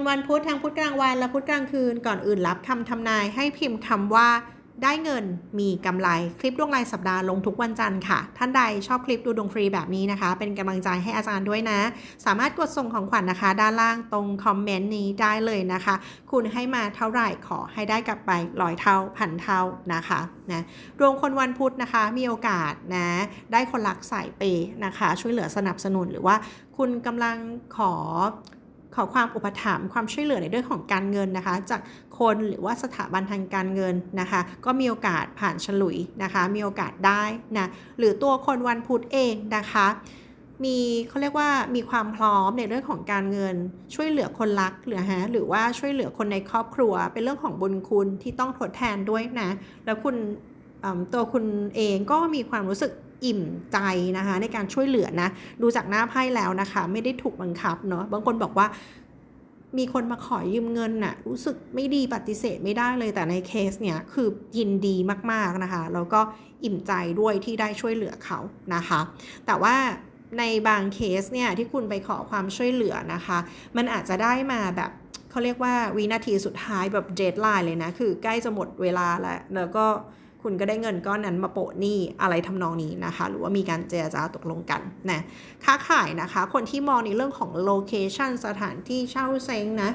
นวันพุธทั้งพุธกลางวันและพุธกลางคืนก่อนอื่นรับคำทำนายให้พิมพ์คำว่าได้เงินมีกำไรคลิปดวงรายสัปดาห์ลงทุกวันจันทร์ค่ะ ท่านใดชอบคลิปดูดวงฟรีแบบนี้นะคะ เป็นกำลังใจให้อาจารย์ด้วยนะ สามารถกดส่งของขวัญนะคะ ด้านล่างตรงคอมเมนต์นี้ได้เลยนะคะ คุณให้มาเท่าไหร่ขอให้ได้กลับไปร้อยเท่าพันเท่านะคะนะดวงคนวันพุธนะคะมีโอกาสนะได้คนรักสายเปย์นะคะ ช่วยเหลือสนับสนุนหรือว่าคุณกำลังขอ ขอความอุปถัมภ์ความช่วยเหลือในเรื่องของการเงินนะคะ จากคนหรือว่าสถาบันทางการเงินนะคะ ก็มีโอกาสผ่านฉลุยนะคะ มีโอกาสได้นะหรือตัวคนวันพุธเองนะคะมีเขาเรียกว่ามีความพร้อมในเรื่องของการเงิน ช่วยเหลือคนรักหรือฮะหรือว่าช่วยเหลือคนในครอบครัว เป็นเรื่องของบุญคุณที่ต้องทดแทนด้วยนะ แล้วคุณ ตัวคุณเองก็มีความรู้สึกอิ่มใจนะคะในการช่วยเหลือนะ ดูจากหน้าไพ่แล้วนะคะ ไม่ได้ถูกบังคับเนาะบางคนบอกว่ามีคนมาขอยืมเงินน่ะรู้สึกไม่ดีปฏิเสธไม่ได้เลยแต่ในเคสเนี่ยคือยินดีมากๆนะคะแล้วก็อิ่มใจด้วยที่ได้ช่วยเหลือเขานะคะ แต่ว่าในบางเคสเนี่ยที่คุณไปขอความช่วยเหลือนะคะ มันอาจจะได้มาแบบเขาเรียกว่าวินาทีสุดท้ายแบบเดทไลน์เลยนะ คือใกล้จะหมดเวลาแล้วแล้วก็ คุณก็ได้เงินก้อนนั้นมาโปะหนี้อะไรทำนองนี้นะคะ หรือว่ามีการเจรจาตกลงกันนะค้าขายนะคะ คนที่มองในเรื่องของโลเคชันสถานที่เช่าเซ้งนะ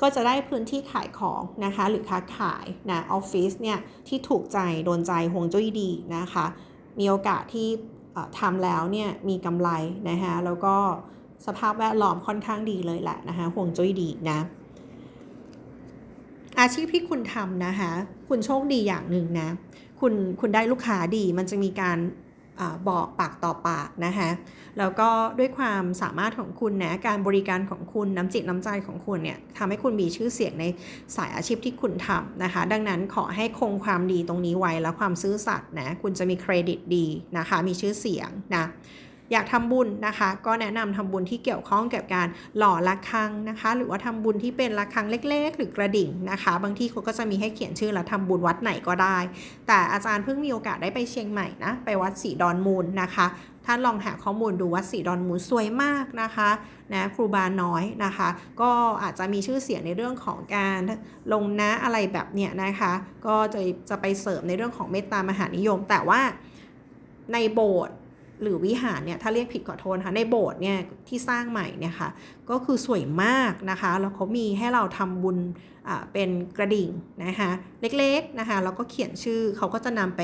ก็จะได้พื้นที่ขายของนะคะ หรือค้าขายนะออฟฟิศเนี่ยที่ถูกใจโดนใจฮวงจุ้ยดีนะคะ มีโอกาสที่ทำแล้วเนี่ยมีกำไรนะคะแล้วก็สภาพแวดล้อมค่อนข้างดีเลยแหละนะคะห่วงจุ้ยดีนะ อาชีพที่คุณทำนะคะ คุณโชคดีอย่างหนึ่งนะ คุณคุณได้ลูกค้าดี มันจะมีการอบอกปากต่อปากนะคะแล้วก็ด้วยความสามารถของคุณนะ การบริการของคุณน้ำจิตน้ำใจของคุณเนี่ยทำให้คุณมีชื่อเสียงในสายอาชีพที่คุณทำนะคะ ดังนั้นขอให้คงความดีตรงนี้ไว้และความซื่อสัตย์นะ คุณจะมีเครดิตดีนะคะ มีชื่อเสียงนะ อยากทำบุญนะคะ ก็แนะนำทำบุญที่เกี่ยวข้องกับการหล่อระฆังนะคะ หรือว่าทำบุญที่เป็นระฆังเล็ก ๆ หรือกระดิ่งนะคะ บางที่เขาก็จะมีให้เขียนชื่อแล้วทำบุญวัดไหนก็ได้ แต่อาจารย์เพิ่งมีโอกาสได้ไปเชียงใหม่นะไปวัดศรีดอนมูลนะคะท่านลองหาข้อมูลดูวัดศรีดอนมูลสวยมากนะคะนะครูบาน้อยนะคะ ก็อาจจะมีชื่อเสียงในเรื่องของการลงนะอะไรแบบเนี้ยนะคะ ก็จะจะไปเสริมในเรื่องของเมตตามหานิยม แต่ว่าในโบสถ์ หรือวิหารเนี่ยถ้าเรียกผิดขอโทษนะคะในโบสถ์เนี่ยที่สร้างใหม่เนี่ยค่ะก็คือสวยมากนะคะแล้วเขามีให้เราทำบุญเป็นกระดิ่งนะคะเล็กๆนะคะแล้วก็เขียนชื่อเขาก็จะนำไป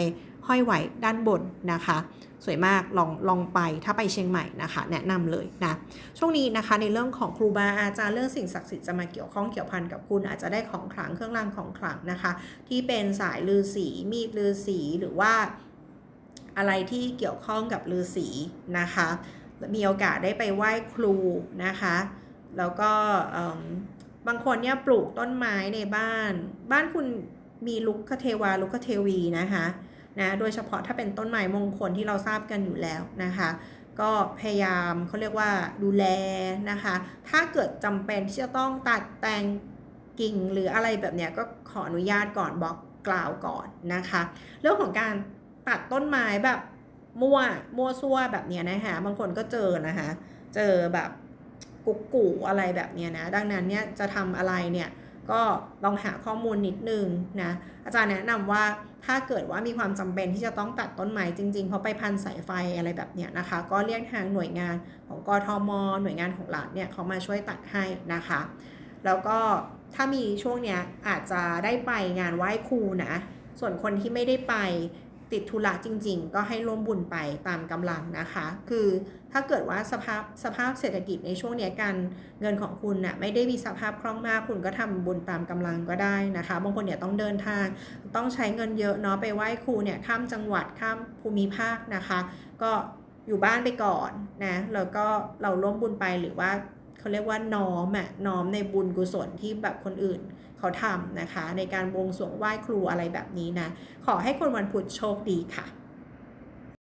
ห้อยไว้ด้านบนนะคะ สวยมากลองลองไปถ้าไปเชียงใหม่นะคะ แนะนำเลยนะช่วงนี้นะคะในเรื่องของครูบาอาจารย์เรื่องสิ่งศักดิ์สิทธิ์จะมาเกี่ยวข้องเกี่ยวพันกับคุณอาจจะได้ของขลังเครื่องรางของขลังนะคะ ที่เป็นสายลือสีมีดลือสีหรือว่า อะไรที่เกี่ยวข้องกับลือสีนะคะ มีโอกาสได้ไปไหว้ครูนะคะ แล้วก็บางคนเนี่ยปลูกต้นไม้ในบ้าน บ้านคุณมีลุกคเทวาลุกคเทวีนะคะนะโดยเฉพาะถ้าเป็นต้นไม้มงคลที่เราทราบกันอยู่แล้วนะคะ ก็พยายามเขาเรียกว่าดูแลนะคะ ถ้าเกิดจำเป็นที่จะต้องตัดแต่งกิ่งหรืออะไรแบบเนี้ยก็ขออนุญาตก่อนบอกกล่าวก่อนนะคะ เรื่องของการ ตัดต้นไม้แบบมั่วมั่วซั่วแบบเนี้ยนะคะบางคนก็เจอนะคะเจอแบบกุกกูอะไรแบบเนี้ยนะดังนั้นเนี่ยจะทำอะไรเนี่ยก็ลองหาข้อมูลนิดนึงนะอาจารย์แนะนำว่าถ้าเกิดว่ามีความจำเป็นที่จะต้องตัดต้นไม้จริงๆเพราะไปพันสายไฟอะไรแบบเนี้ยนะคะ ก็เรียกทางหน่วยงานของกทม หน่วยงานของรัฐเนี่ยเขามาช่วยตัดให้นะคะ แล้วก็ถ้ามีช่วงเนี้ยอาจจะได้ไปงานไหว้ครูนะส่วนคนที่ไม่ได้ไป ติดธุระจริง ๆ ก็ให้ร่วมบุญไปตามกำลังนะคะ คือถ้าเกิดว่าสภาพสภาพเศรษฐกิจในช่วงนี้การเงินของคุณนะ่ะไม่ได้มีสภาพคล่องมากคุณก็ทำบุญตามกำลังก็ได้นะคะบางคนเนี่ยต้องเดินทาง ต้องใช้เงินเยอะเนาะไปไหว้ครูเนี่ยข้ามจังหวัดข้ามภูมิภาคนะคะ ก็อยู่บ้านไปก่อนนะแล้วก็เราร่วมบุญไปหรือว่า เขาเรียกว่าน้อมอะน้อมในบุญกุศลที่แบบคนอื่นเขาทำนะคะ ในการบวงสรวงไหว้ครูอะไรแบบนี้นะ ขอให้คนวันพุธโชคดีค่ะ